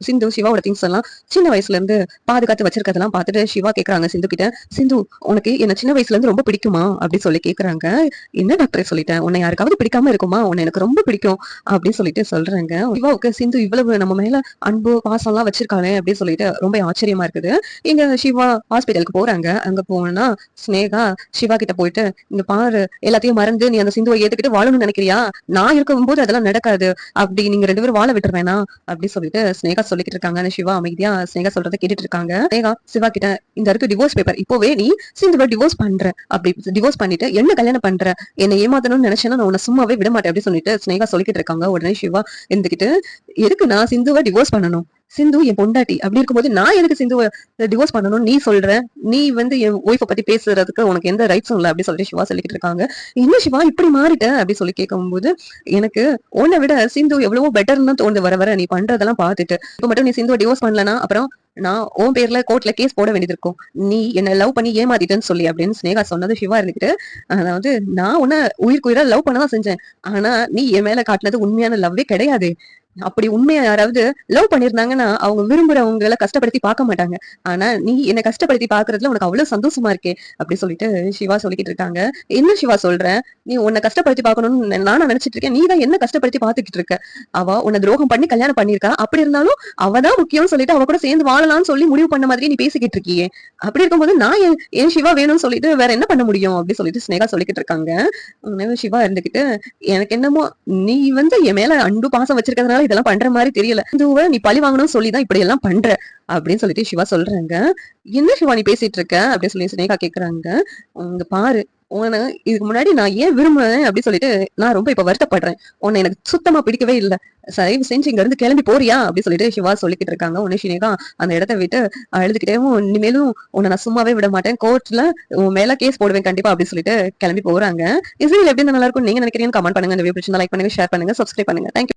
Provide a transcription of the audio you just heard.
சிந்து சிவாவோட things எல்லாம் சின்ன வயசுல இருந்து பாதுகாத்து வச்சிருக்கதெல்லாம் பார்த்துட்டு சிவா கேக்குறாங்க சிந்து கிட்ட சிந்து உனக்கு என்ன சின்ன வயசுல இருந்து ரொம்ப பிடிக்குமா? அப்படி சொல்லி கேக்குறாங்க. என்ன டாக்டர் சொல்லிட்டேன்? உன்னை யாருக்காவது பிடிக்காம இருக்குமா? உன்னை எனக்கு ரொம்ப பிடிக்கும். அப்படின்னு சொல்லிட்டு சொல்றாங்க. சிவாவுக்கு சிந்து இவ்வளவு நம்ம மேல அன்பு பாசம் எல்லாம் வச்சிருக்காளே அப்படின்னு சொல்லிட்டு ரொம்ப ஆச்சரியமா இருக்குது. இங்க சிவா ஹாஸ்பிட்டலுக்கு போறாங்க. அங்க போனா ஸ்னேகா சிவா கிட்ட போயிட்டு இந்த பாரு எல்லாத்தையும் மறந்து நீ அந்த சிந்துவை ஏத்துக்கிட்டு வாழணும்னு நினைக்கிறியா? நான் இருக்கும்போது அதெல்லாம் நடக்காது. அப்படி நீங்க ரெண்டு பேரும் வாழ விட்டுருவேனா அப்படின்னு சொல்லிட்டு ஸ்னேகா சொல்லிக்கிட்டு இருக்காங்க சிவா அமைதியா ஸ்னேகா சொல்றதை கேட்டுட்டு இருக்காங்க ஸ்னேகா சிவா கிட்ட இந்த இருக்கு டிவோர்ஸ் பேப்பர் இப்போவே நீ சிந்துவை டிவோர்ஸ் பண்ற. அப்படி டிவோர்ஸ் பண்ணிட்டு என்ன கல்யாணம் பண்ற? என்னை ஏமாத்தணும்னு நினைச்சேன்னா நான் உன்னை சும்மாவே விட மாட்டேன் அப்படின்னு சொல்லிட்டு ஸ்னேகா சொல்லிக்கிட்டு இருக்காங்க உடனே சிவா இருந்துகிட்டு எதுக்கு நான் சிந்துவை டிவோர்ஸ் பண்ணணும்? சிந்து என் பொண்டாட்டி அப்படி இருக்கும்போது நான் எதுக்கு சிந்துவை டிவோர்ஸ் பண்ணணும்னு நீ சொல்ற? நீ வந்து என் ஒய்ஃபை பத்தி பேசுறதுக்கு உனக்கு எந்த ரைட்ஸும் இல்லை அப்படி சொல்லிட்டு சிவா சொல்லிக்கிட்டு இருக்காங்க. இன்னும் சிவா இப்படி மாறிட்ட? அப்படி சொல்லி கேட்கும்போது எனக்கு உன்னை விட சிந்து எவ்வளவோ பெட்டர்னு தோணுது வர வர நீ பண்றதெல்லாம் பார்த்துட்டு. இப்ப மட்டும் நீ சிந்துவை டிவோர்ஸ் பண்ணலனா அப்புறம் நான் உன் பேர்ல கோர்ட்ல கேஸ் போட வேண்டியது இருக்கும். நீ என்ன லவ் பண்ணி ஏமாத்திட்டேன்னு சொல்லி அப்படின்னு ஸ்னேகா சொன்னது சிவா இருந்துட்டு அதாவது நான் உன்ன உயிர் உயிரா லவ் பண்ணதான் செஞ்சேன். ஆனா நீ என் மேல காட்டினது உண்மையான லவ்வே கிடையாது. அப்படி உண்மையா யாராவது லவ் பண்ணிருந்தாங்கன்னா அவங்க விரும்புறவங்களை கஷ்டப்படுத்தி பார்க்க மாட்டாங்க. ஆனா நீ என்ன கஷ்டப்படுத்தி பாக்குறதுல உனக்கு அவ்வளவு சந்தோஷமா இருக்கே அப்படி சொல்லிட்டு சிவா சொல்லிக்கிட்டு இருக்காங்க. என்ன சிவா சொல்ற? நீ உன்னை கஷ்டப்படுத்தி பார்க்கணும்னு நானும் நினைச்சிட்டு இருக்கேன். நீ தான் என்ன கஷ்டப்படுத்தி பாத்துக்கிட்டு இருக்க? அவ உன்னை துரோகம் பண்ணி கல்யாணம் பண்ணிருக்கா அப்படி இருந்தாலும் அவதான் முக்கியம்னு சொல்லிட்டு அவ கூட சேர்ந்து வாழலாம்னு சொல்லி முடிவு பண்ண மாதிரி நீ பேசிக்கிட்டு இருக்கியே. அப்படி இருக்கும்போது நான் என் என் சிவா வேணும்னு சொல்லிட்டு வேற என்ன பண்ண முடியும்? அப்படி சொல்லிட்டு ஸ்னேகா சொல்லிக்கிட்டு இருக்காங்க. சிவா இருந்துகிட்டு எனக்கு என்னமோ நீ வந்து என் மேல அன்பு பாசம் வச்சிருக்கிறதுனால இதெல்லாம் பண்ற மாதிரி தெரியல. இதுவ நீ பழி வாங்கணும்னு சொல்லி தான் இப்படி எல்லாம் பண்ற. அப்படின்னு சொல்லிட்டு சிவா சொல்றாங்க. என்ன சிவா நீ பேசிட்டு இருக்க? அப்படின்னு சொல்லி சினேகா கேக்குறாங்க. உங்க பாரு உன்னை இதுக்கு முன்னாடி நான் ஏன் விரும்புறேன்? அப்படின்னு சொல்லிட்டு நான் ரொம்ப இப்ப வருத்தப்படுறேன். உன்னை எனக்கு சுத்தமா பிடிக்கவே இல்லை. தயவு செஞ்சு இங்க இருந்து கிளம்பி போறியா? அப்படின்னு சொல்லிட்டு சிவா சொல்லிக்கிட்டு இருக்காங்க. உன்னை சினேகா அந்த இடத்த விட்டு அழுதுகிட்டேவும் இனிமேலும் உன்னை நான் சும்மாவே விட மாட்டேன். கோர்ட்ல உன் மேல கேஸ் போடுவேன் கண்டிப்பா. அப்படின்னு சொல்லிட்டு கிளம்பி போறாங்க. இசையில் எப்படி நல்லா இருக்கும்? நீங்க நினைக்கிறீங்க கமெண்ட் பண்ணுங்க. இந்த வீடியோ பிடிச்சிருந்தா லைக் பண்ணுங்க ஷேர் பண்ணுங்க சப்ஸ்கிரைப் பண்ணுங்க. தேங்க்யூ